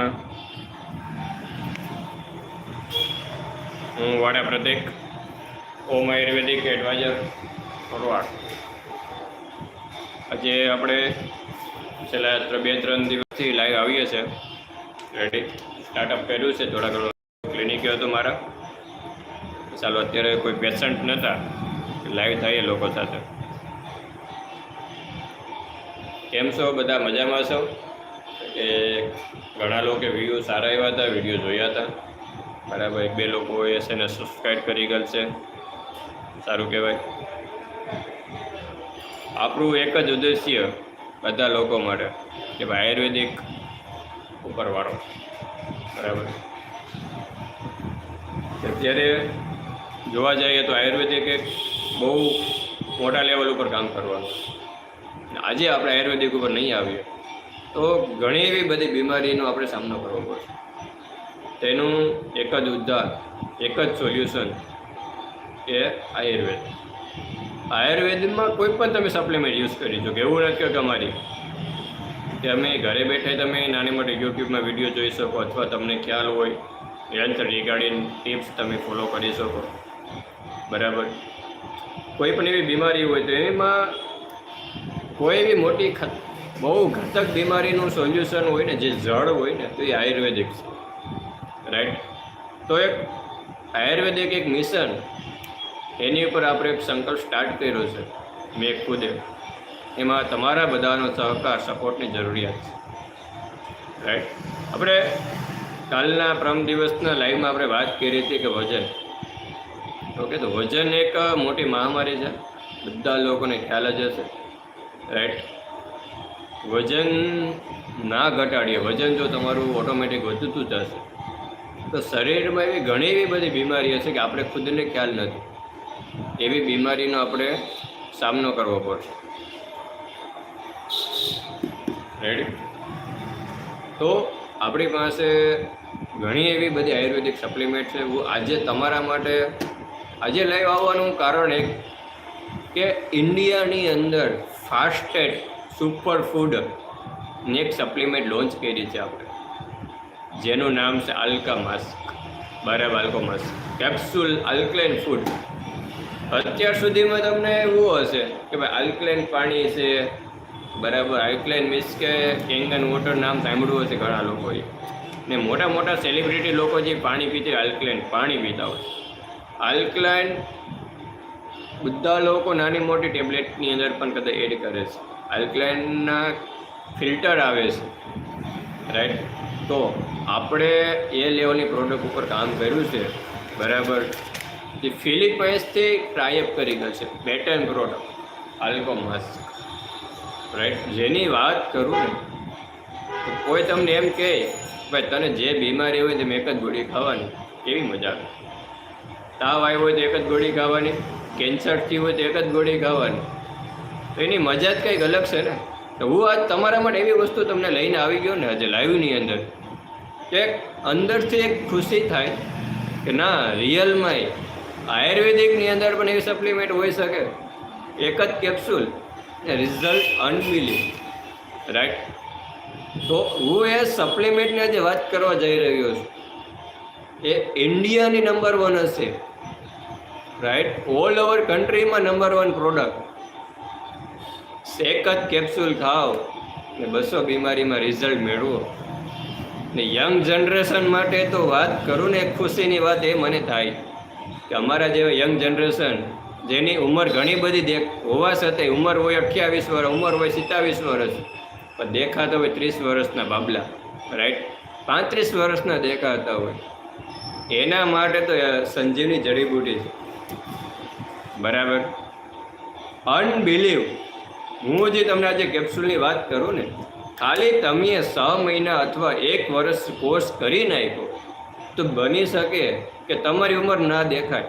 વિડીયોમાં હું વાડા પ્રતિક, ઓમ આયુર્વેદિક એડવાઇઝર ફોરવાડ આજે આપણે છેલ્લા બે ત્રણ દિવસથી લાઈવ આવીએ છીએ. રેડી સ્ટાર્ટઅપ કર્યું છે, થોડા ઘણું ક્લિનિક હતું મારા. ચાલો, અત્યારે કોઈ પેશન્ટ નહોતા લાઈવ થઈએ લોકો સાથે. કેમ છો? બધા મજામાં છો? કે ઘણા લોકો વ્યૂ સારા એવા હતા વીડિયો જોયા હતા. બરાબર, એક બે લોકોએ છે ને સબસ્ક્રાઈબ કરી ગયેલ છે સારું કહેવાય. આપણું એક જ ઉદ્દેશ્ય બધા લોકો માટે કે ભાઈ આયુર્વેદિક ઉપરવાળો. બરાબર. અત્યારે જોવા જઈએ તો આયુર્વેદિક એક બહુ મોટા લેવલ ઉપર કામ કરવાનું આજે આપણે આયુર્વેદિક ઉપર નહીં આવીએ. તો ઘણી એવી બધી બીમારીનો આપણે સામનો કરવો પડશે. તેનું એક જ ઉદ્ધાર, એક જ સોલ્યુશન એ આયુર્વેદ. આયુર્વેદમાં કોઈ પણ તમે સપ્લિમેન્ટ યુઝ કરી શકો, એવું નથી કે અમારી કે અમે ઘરે બેઠે તમે નાની મોટી યુટ્યુબમાં વીડિયો જોઈ શકો અથવા તમને ખ્યાલ હોય નિરંતર રિગાર્ડિંગ ટિપ્સ તમે ફોલો કરી શકો. બરાબર? કોઈ પણ એવી બીમારી હોય તો એમાં કોઈ એવી મોટી બહુ ઘાતક બીમારીનું સોલ્યુશન હોય ને, જે જળ હોય ને, તો એ આયુર્વેદિક છે. રાઈટ તો એક આયુર્વેદિક એક મિશન એની ઉપર આપણે એક સંકલ્પ સ્ટાર્ટ કર્યો છે મેં ખુદે એમાં તમારા બધાનો સહકાર સપોર્ટની જરૂરિયાત છે. રાઈટ આપણે કાલના પ્રમ દિવસના લાઈવમાં આપણે વાત કરી હતી કે વજન. ઓકે, તો વજન એક મોટી મહામારી છે. બધા લોકોને ખ્યાલ જ હશે. રાઈટ વજન ના ઘટાડીએ. વજન જો તમારું ઓટોમેટિક વધતું જશે. તો શરીરમાં એવી ઘણી એવી બધી બીમારી હશે કે આપણે ખુદને ખ્યાલ નથી. એવી બીમારીનો આપણે સામનો કરવો પડશે. રેડી તો આપણી પાસે ઘણી એવી બધી આયુર્વેદિક સપ્લિમેન્ટ છે. હું આજે તમારા માટે આજે લઈ આવવાનું કારણ એક કે ઇન્ડિયાની અંદર ફાસ્ટેડ સુપર ફૂડની એક સપ્લિમેન્ટ લોન્ચ કરી છે આપણે. જેનું નામ છે અલ્કા માસ્ક બરાબર આલ્કો માસ્ક. Capsule alkaline food. અત્યાર સુધીમાં તમને એવું હશે કે ભાઈ અલ્કલેન પાણી છે, બરાબર આલ્કલાઇન મીન્સ કે કેંગન વોટર નામ સાંભળ્યું હશે ઘણા લોકોએ. ને મોટા મોટા સેલિબ્રિટી લોકો જે પાણી પીતી આલ્કલાઇન પાણી પીતા હોય. આલ્કલાઇન બધા લોકો નાની મોટી ટેબ્લેટની અંદર પણ કદાચ એડ કરે છે. આલ્કલાઇનના ફિલ્ટર આવે છે રાઈટ તો આપણે એ લેવલની પ્રોડક્ટ ઉપર કામ કર્યું છે, બરાબર? જે ફિલિપાઇન્સથી ટ્રાયઅપ કરી ગયો છે પેટર્ન પ્રોડક્ટ આલ્કો માસ્ક રાઈટ જેની વાત કરું ને, તો કોઈ તમને એમ કહે, ભાઈ, તને જે બીમારી હોય તેમ એક જ ગોળી ખાવાની એવી મજા આવે? તાવ આવ્યો હોય તો એક જ ગોળી ખાવાની કેન્સરથી હોય તો એક જ ગોળી ખાવાની. એની મજા જ કંઈક અલગ છે ને? તો હું આજ તમારા માટે એવી વસ્તુ તમને લઈને આવી ગયો ને, આજે લાઈવની અંદર, કે અંદરથી એક ખુશી થાય કે ના રિયલમાં આયુર્વેદિકની અંદર પણ એવી સપ્લિમેન્ટ હોઈ શકે. એક જ કેપ્સ્યુલ રિઝલ્ટ અનબિલીવ રાઈટ તો હું એ સપ્લિમેન્ટની આજે વાત કરવા જઈ રહ્યો છું. એ ઇન્ડિયાની નંબર વન હશે. રાઈટ ઓલ ઓવર કન્ટ્રીમાં નંબર વન પ્રોડક્ટ એક જ કેપ્સ્યુલ ખાઓ ને બસો બીમારીમાં રિઝલ્ટ મેળવો. ને યંગ જનરેશન માટે તો વાત કરું ને, ખુશીની વાત એ મને થાય કે અમારા જેવા યંગ જનરેશન જેની ઉંમર ઘણી બધી દેખ, હોવા છતાંય ઉંમર હોય અઠ્યાવીસ વર્ષ ઉંમર હોય સિત્તાવીસ વર્ષ પણ દેખાતા હોય ત્રીસ વર્ષના બાબલા રાઈટ પાંત્રીસ વર્ષના દેખાતા હોય. એના માટે તો સંજીવની જડીબુટી છે. બરાબર? અનબિલીવ હું જે તમને આજે કેપ્સ્યુલની વાત કરું ને, ખાલી તમે છ મહિના અથવા એક વર્ષ કોર્સ કરી નાખ્યો, તો બની શકે કે તમારી ઉંમર ના દેખાય.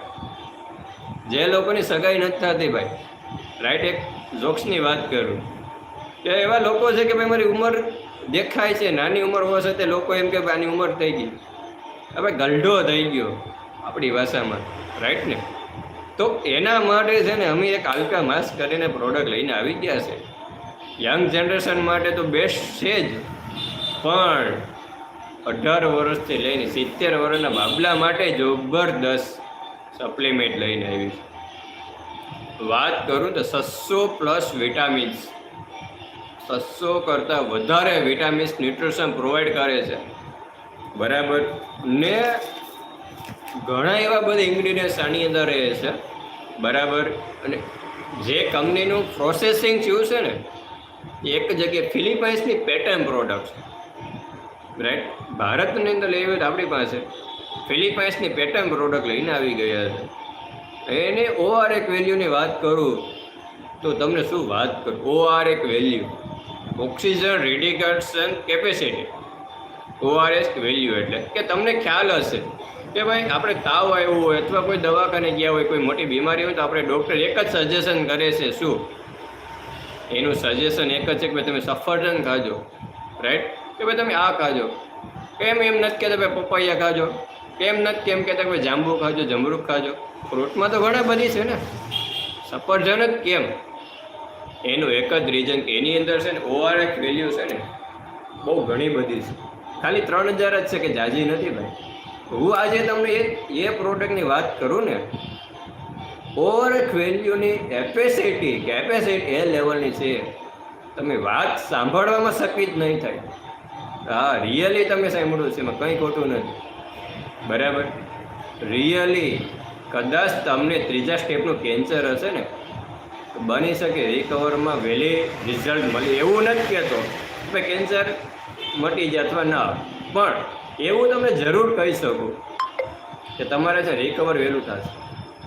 જે લોકોની સગાઈ નથી થતી ભાઈ રાઈટ એક જોક્સની વાત કરું. કે એવા લોકો છે કે ભાઈ મારી ઉંમર દેખાય છે, નાની ઉંમર હોવા છતાં લોકો એમ કે આની ઉંમર થઈ ગઈ. હવે ગલઢો થઈ ગયો આપણી ભાષામાં રાઈટ ને? તો એના માટે છે ને અમે એક આલ્કા માસ્ક કરીને પ્રોડક્ટ લઈને આવી ગયા છે. યંગ જનરેશન માટે તો બેસ્ટ છે જ. પણ અઢાર વર્ષથી લઈને સિત્તેર વર્ષના બાબલા માટે જબરદસ્ત સપ્લિમેન્ટ લઈને આવી છે. વાત કરું તો સસ્સો પ્લસ વિટામિન્સ સસ્સો કરતાં વધારે વિટામિન્સ ન્યુટ્રિશન પ્રોવાઈડ કરે છે. બરાબર? ને ઘણા એવા બધા ઇન્ગ્રીડિયન્ટ્સ આની અંદર રહે છે. બરાબર. અને જે કંપનીનું પ્રોસેસિંગ થયું છે ને, એક જગ્યાએ ફિલિપાઇન્સની પેટર્ન પ્રોડક્ટ રાઈટ ભારતની અંદર લેવી હોય તો આપણી પાસે ફિલિપાઇન્સની પેટર્ન પ્રોડક્ટ લઈને આવી ગયા છે. એને ઓઆર એક વેલ્યુની વાત કરું તો તમને શું વાત કરું? ઓઆર એક વેલ્યુ ઓક્સિજન રેડિકેશન કેપેસિટી ઓઆરએસ વેલ્યુ એટલે કે તમને ખ્યાલ હશે કે ભાઈ આપણે તાવ આવ્યો હોય અથવા કોઈ દવાખાને ગયા હોય, કોઈ મોટી બીમારી હોય તો આપણે ડૉક્ટર એક જ સજેશન કરે છે, શું? એનું સજેશન એક જ છે કે ભાઈ તમે સફરજન ખાજો રાઈટ કે ભાઈ તમે આ ખાજો. કેમ એમ નથી કહેતા ભાઈ પપૈયા ખાજો? કેમ નથી કેમ કહેતા ભાઈ જાંબુ ખાજો જમરૂખ ખાજો? ફ્રૂટમાં તો ઘણા બધી છે ને. સફરજન જ કેમ? એનું એક જ રીઝન એની અંદર છે ને ઓઆરએફ વેલ્યુ છે ને, બહુ ઘણી બધી છે. ખાલી ત્રણ હજાર જ છે કે જાજી નથી ભાઈ? હું આજે તમને એ પ્રોડક્ટની વાત કરું ને ઓવરએફ વેલ્યુની એપેસિટી કેપેસિટી એ લેવલની છે. તમે વાત સાંભળવામાં શકી જ નહીં થાય. હા રિયલી તમે સાંભળ્યું છે, એમાં કંઈ ખોટું નથી. બરાબર? રિયલી કદાચ તમને ત્રીજા સ્ટેપનું કેન્સર હશે ને બની શકે રિકવરમાં વહેલી રિઝલ્ટ મળે. એવું નથી કહેતો. કે કેન્સર મટી જાય અથવા ના પણ એવું તમે જરૂર કહી શકો કે તમારે છે રિકવર વહેલું થશે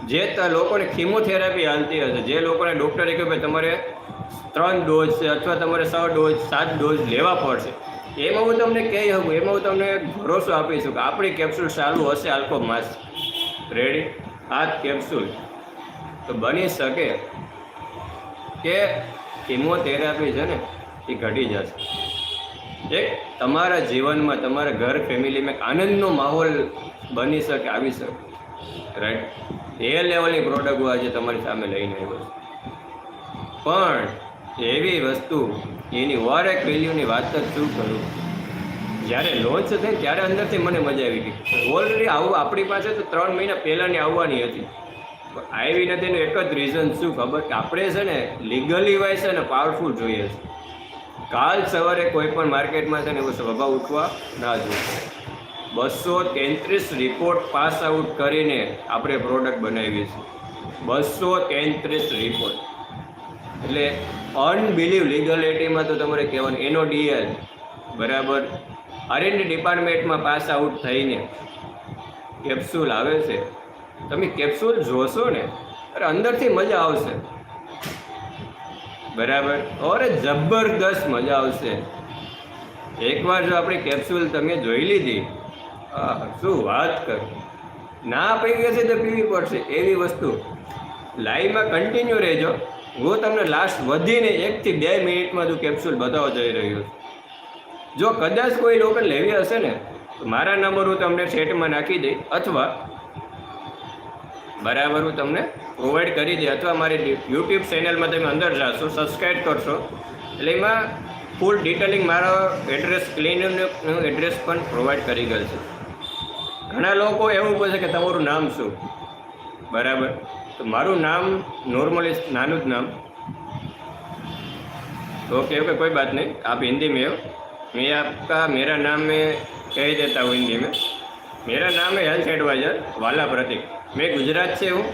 જે લોકોને કિમોથેરાપી હાલતી હશે, જે લોકોને ડૉક્ટરે કહ્યું કે તમારે ત્રણ ડોઝ છે અથવા તમારે છ ડોઝ સાત ડોઝ લેવા પડશે. એમાં હું તમને કહી શકું, એમાં હું તમને ભરોસો આપી છું કે આપણી કેપ્સ્યુલ ચાલુ હશે આલ્કો માસ. રેડી આ કેપ્સ્યુલ તો બની શકે કે કીમોથેરાપી છે ને એ ઘટી જશે. એક તમારા જીવનમાં, તમારા ઘર ફેમિલીમાં એક આનંદનો માહોલ બની શકે, આવી શકે. રાઈટ એ લેવલની પ્રોડક્ટ હું આજે તમારી સામે લઈને આવ્યો છું. પણ એવી વસ્તુ, એની ઓરેક વેલ્યુની વાત જ શું કરું? જ્યારે લોન્ચ થઈ ત્યારે અંદરથી મને મજા આવી ગઈ. ઓલરેડી આવું આપણી પાસે તો ત્રણ મહિના પહેલાંની આવવાની હતી. આવી નથી એનું એક જ રીઝન શું ખબર? કે આપણે છે ને લીગલી વાઇઝ છે ને પાવરફુલ જોઈએ છે. કાલ સવારે કોઈ પણ માર્કેટમાં છે ને એવો સ્વભાવ ઉઠવા ના જોઈએ. બસો તેત્રીસ રિપોર્ટ પાસ આઉટ કરીને આપણે પ્રોડક્ટ બનાવીએ છીએ. બસો તેત્રીસ રિપોર્ટ એટલે અનબિલીવ લીગલિટીમાં તો તમારે કહેવાનું, એનો ડીએલ બરાબર? આરએનડી ડિપાર્ટમેન્ટમાં પાસ આઉટ થઈને કેપ્સ્યુલ આવે છે. તમે કેપ્સ્યુલ જોશો ને અરે અંદરથી મજા આવશે. બરાબર? ઓરે જબરદસ્ત મજા આવશે. એકવાર જો આપણી કેપ્સ્યુલ તમે જોઈ લીધી શું વાત કર. ના પી હશે તો પીવી પડશે. એવી વસ્તુ. લાઈવમાં કન્ટિન્યુ રહેજો. હું તમને લાસ્ટ વધીને એકથી બે મિનિટમાં જો કેપ્સ્યુલ બતાવવા જઈ રહ્યો છું. જો કદાચ કોઈ લોકો લેવી હશે ને, તો મારા નંબર હું તમને સેટમાં નાખી દઈ અથવા બરાબર હું તમને પ્રોવાઈડ કરી દે અથવા મારી યુટ્યુબ ચેનલમાં તમે અંદર જાશો સબસ્ક્રાઈબ કરશો. એટલે એમાં ફૂલ ડિટેલિંગ મારો એડ્રેસ ક્લિનિકનું એડ્રેસ પણ પ્રોવાઈડ કરી ગયેલ છે. ઘણા લોકો એવું પૂછે કે તમારું નામ શું? બરાબર. તો મારું નામ નોર્મલી નાનું જ નામ. તો કે કોઈ બાત નહીં. આપ હિન્દી મેં મેં આપકા મેરા નામ મેં કહી દેતા હું હિન્દી મેં मेरा नाम है हेल्थ एडवाइज़र वाला प्रतीक। मैं गुजरात से हूँ,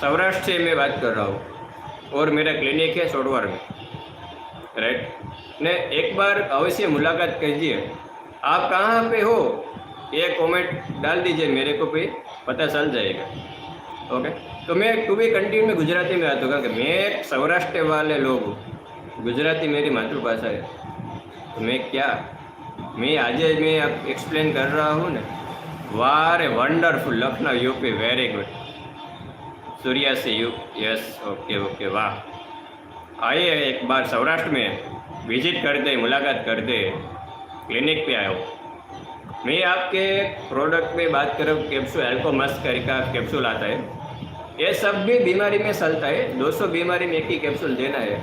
सौराष्ट्र से मैं बात कर रहा हूँ और मेरा क्लिनिक है सोडवार में। राइट ने एक बार अवश्य मुलाकात कीजिए। आप कहाँ पे हो? ये कमेंट डाल दीजिए मेरे को भी, पता चल जाएगा। ओके तो मैं टू बी कंटिन्यू में गुजराती में आता हूँ। क्योंकि मैं सौराष्ट्र वाले लोग हूँ। गुजराती मेरी मातृभाषा है। तो मैं क्या? मैं आज मैं आप एक्सप्लेन कर रहा हूँ ना। वारे wonderful Lucknow, UP very good Surya से यू यस ओके ओके वाह. आइए एक बार सौराष्ट्र में विज़िट करते, मुलाकात करते क्लिनिक पे आए हो मैं आपके प्रोडक्ट में बात करूँ कैप्सूल एल्कोमस का कैप्सूल आता है. ये सब भी बीमारी में चलता है 200 बीमारी में एक ही कैप्सूल देना है.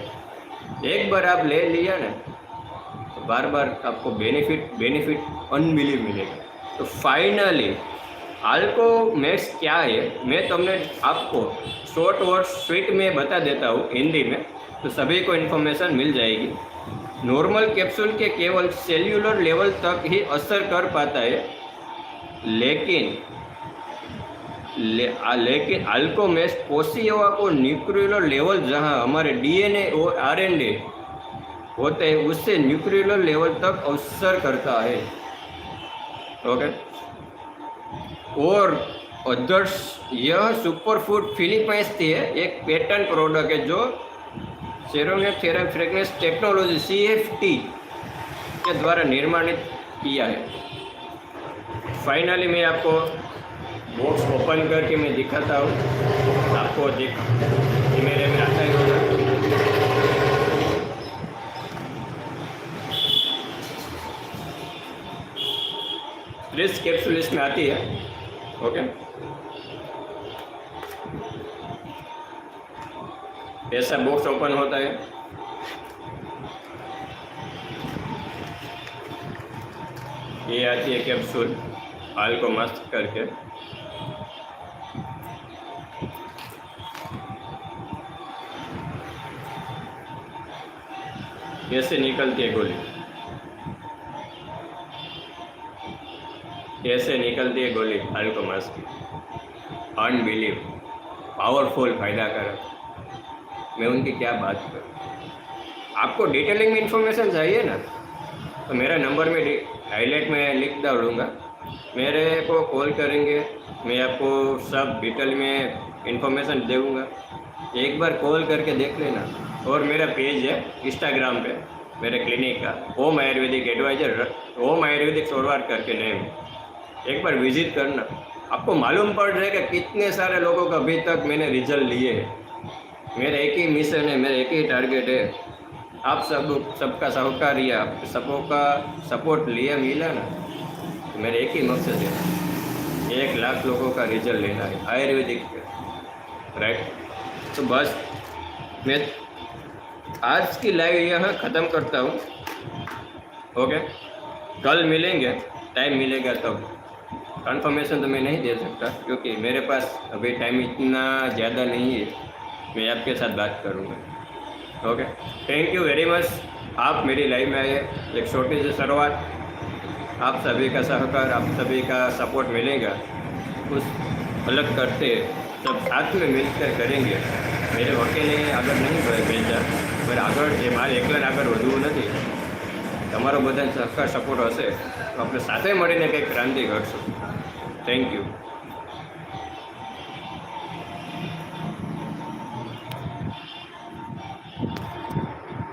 एक बार आप ले लिया ना तो बार बार आपको बेनिफिट बेनिफिट अनबिलीव मिलेगा. तो फाइनली आल्को मैक्स क्या है? मैं तुमने आपको शॉर्ट वर्ड स्वीट में बता देता हूँ हिंदी में तो सभी को इन्फॉर्मेशन मिल जाएगी। नॉर्मल कैप्सूल के केवल सेल्यूलर लेवल तक ही असर कर पाता है लेकिन ले, आ, लेकिन अल्कोमेस कोशिका को न्यूक्लियर लेवल जहाँ हमारे डीएनए और आरएनए होते हैं उससे न्यूक्लियर लेवल तक असर करता है। ओके और अदर्स यह सुपर फ़ूड फिलीपाइंस है एक पेटेंट प्रोडक्ट है जो सेरोनेट थेरा fragrance technology C F T के द्वारा निर्माणित किया है। फाइनली मैं आपको बॉक्स ओपन करके मैं दिखाता हूँ। आपको दिख मेरे में आता ही। त्रिस कैप्सूल इसमें आती है। ओके ऐसा बॉक्स ओपन होता है। ये आती है कैप्सूल हाल को मस्त करके। कैसे निकलती है गोली। कैसे निकलती है गोली? हाल को मस्त। अनबिलीव पावरफुल फ़ायदा कर मैं उनकी क्या बात करूँ? आपको डिटेलिंग में इंफॉर्मेशन चाहिए ना? तो मेरा नंबर में हाईलाइट में लिख डालूँगा। मेरे को कॉल करेंगे। मैं आपको सब डिटेल में इंफॉर्मेशन दूँगा एक बार कॉल करके देख लेना। और मेरा पेज है इंस्टाग्राम पे। मेरे क्लिनिक का। Om ayurvedic advisor Om ayurvedic सोरवार करके नेम एक बार विज़िट करना। आपको मालूम पड़ रहा है कि कितने सारे लोगों का अभी तक मैंने रिज़ल्ट लिए मेरा एक ही मिशन है, मेरा एक ही टारगेट है। आप सब, सबका सहकार आप सबों का सपोर्ट लिया मिला ना तो मेरा एक ही मकसद है। एक लाख लोगों का रिज़ल्ट लेना है, आयुर्वेदिक राइट तो बस, मैं आज की लाइव यहाँ ख़त्म करता हूँ। ओके कल मिलेंगे टाइम मिलेगा तब। कंफर्मेशन तो मैं नहीं दे सकता क्योंकि मेरे पास अभी टाइम इतना ज़्यादा नहीं है मैं आपके साथ बात करूँगा okay thank you very much आप मेरी लाइव में आए एक छोटी सी शुरुआत आप सभी का सहकार आप सभी का सपोर्ट मिलेगा उस अलग करते सब साथ में मिलकर करेंगे मेरे વકીલે આગળ નહીં ભેજા પણ આગળ જે મારે એકલાને આગળ વધવું નથી તમારો બધા સહકાર સપોર્ટ હશે તો આપણે સાથે મળીને કંઈક ક્રાંતિ કરશું Thank you.